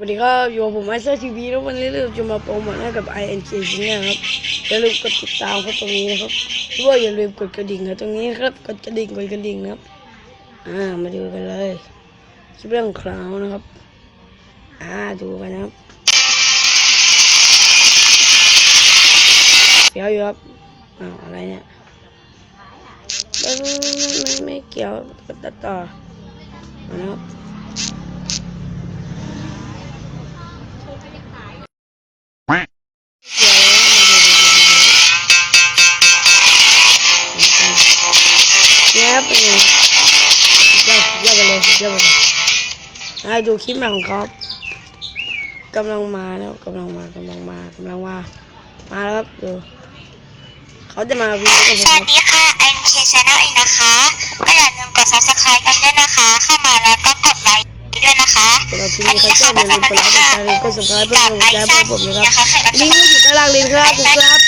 วัสดีครับอยู่กับผมไอเซอร์ทีวีแล้ววันนี้เราจะมาโปรโมทให้กับ INK ชิ้นนะครับอย่าลืมกดติดตามครับตรงนี้นะครับด้วยอย่าลืมกดกระดิ่งครับตรงนี้ครับกดกระดิ่งกดกระดิ่งนะครับอ่ามาดูกันเลยคลิปเรื่องคราวนะครับอ่าดูกันนะครับเดี๋ยวอยู่ครับอ้าวอะไรเนี่ยไม่ไม่ไม่เกี่ยวกับตัดต่อนะครับ ครับเป็นไงยอดยอดไปเลยยอดไปเลยให้ดูคลิปใหม่ของเขากำลังมาแล้วกำลังมากำลังมากำลังมามาแล้วครับดูเขาจะมาวิดีโอกับผมสวัสดีค่ะ NK Channel เองนะคะก็อย่าลืมกด subscribe กันด้วยนะคะ เข้ามาแล้วก็กดไลค์ด้วยนะคะสำหรับคลิปนี้เขาจะอย่าลืมกดไลค์กดแชร์กดซับสไครป์เพื่อเป็นกำลังใจให้พวกผมนะครับลิงก์อยู่ใต้ล่างลิงก์ครับขอบคุณครับ